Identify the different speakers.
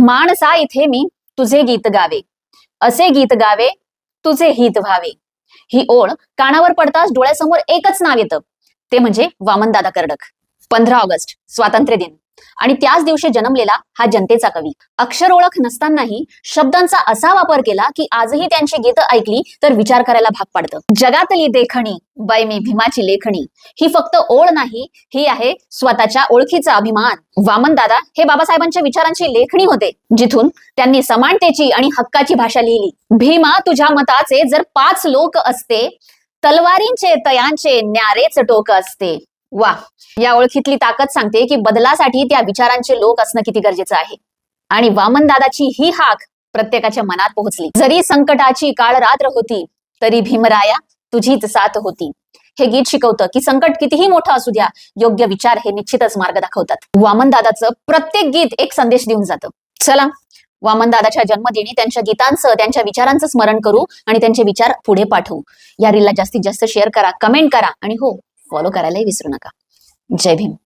Speaker 1: माणसा इथे मी तुझे गीत गावे. असे गीत गावे तुझे हित व्हावे. ही ओळ कानावर पडताच डोळ्यासमोर एकच नाव येतं. ते म्हणजे वामनदादा कर्डक. पंधरा ऑगस्ट स्वातंत्र्य दिन. आणि त्याच दिवशी जन्मलेला हा जनतेचा कवी. अक्षर ओळख नसतानाही शब्दांचा असा वापर केला की आजही त्यांची गीतं ऐकली तर विचार करायला भाग पाडतं. जगातली देखणी बाय मी भीमाची लेखणी. ही फक्त ओळ नाही ही आहे स्वतःच्या ओळखीचा अभिमान. वामन दादा हे बाबासाहेबांच्या विचारांची लेखणी होते जिथून त्यांनी समानतेची आणि हक्काची भाषा लिहिली. भीमा तुझ्या मताचे जर पाच लोक असते तलवारींचे तयांचे न्यारेच टोक असते. वा या ओळखीतली ताकद सांगते की बदलासाठी त्या विचारांचे लोक असणं किती गरजेचं आहे. आणि वामन दादाची ही हाक प्रत्येकाच्या मनात पोहोचली. जरी संकटाची काळ रात्र होती तरी भीमराया तुझीच साथ होती. हे गीत शिकवतं की संकट कितीही मोठं असू द्या योग्य विचार हे निश्चितच मार्ग दाखवतात. वामनदादाचं प्रत्येक गीत एक संदेश देऊन जातं. चला वामनदादाच्या जन्मदिनी त्यांच्या गीतांचं त्यांच्या विचारांचं स्मरण करू आणि त्यांचे विचार पुढे पाठवू. या रीलला जास्तीत जास्त शेअर करा कमेंट करा आणि हो फॉलो करायलाही विसरू नका. जय भीम.